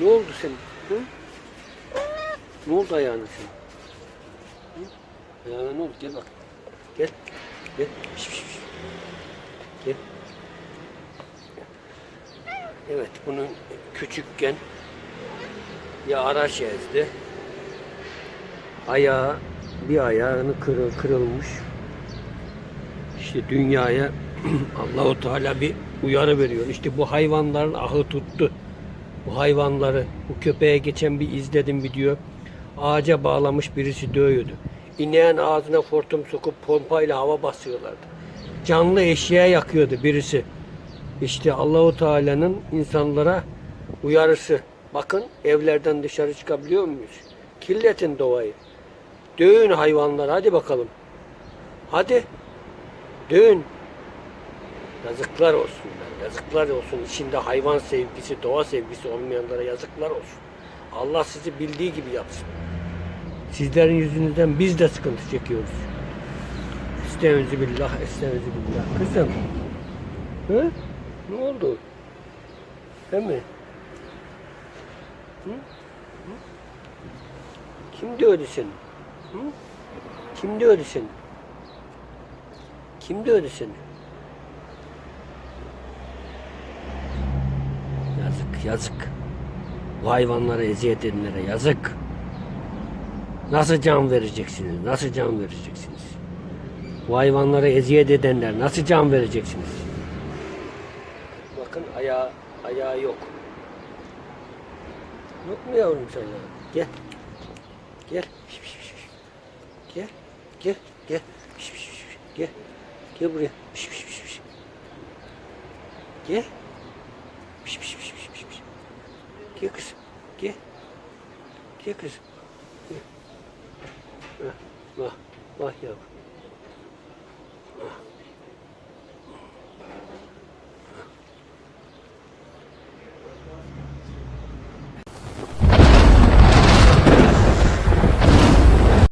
Ne oldu senin? Hı? Ne oldu ayağına senin? Hı? Ayağına ne oldu? Gel bak. Gel. Gel. Şş, şş. Gel. Evet bunun küçükken ya araç ezdi. Ayağı bir ayağını kırıl, kırılmış. İşte dünyaya Allahu Teala bir uyarı veriyor. İşte bu hayvanların ahı tuttu. Bu hayvanları, bu köpeğe geçen bir izledim video. Ağaca bağlamış birisi dövüyordu. İneğin ağzına hortum sokup pompayla hava basıyorlardı. Canlı eşeğe yakıyordu birisi. İşte Allahu Teala'nın insanlara uyarısı. Bakın evlerden dışarı çıkabiliyor muyuz? Kirletin doğayı. Dövün hayvanları hadi bakalım. Hadi. Dövün. Yazıklar olsun. Yazıklar olsun. İçinde hayvan sevgisi, doğa sevgisi olmayanlara yazıklar olsun. Allah sizi bildiği gibi yapsın. Sizlerin yüzünüzden biz de sıkıntı çekiyoruz. Estaizu billah, estaizu billah. Kızım. Hı? Ne oldu? Değil mi? Hı? Hı? Kim dövdü seni? Hı? Kim dövdü seni? Kim dövdü seni? Yazık. Bu hayvanlara eziyet edenlere yazık. Nasıl can vereceksiniz? Nasıl can vereceksiniz? Bu hayvanlara eziyet edenler nasıl can vereceksiniz? Bakın ayağı, ayağı yok. Yok mu yavrum sen ya? Gel. Gel. Gel. Gel. Gel. Gel. Gel buraya. Şş. Gel. Şş, şş, şş, şş, şş, şş. Gel kızım. Gel. Gel kızım. Gel. Bak. Bak yavrum.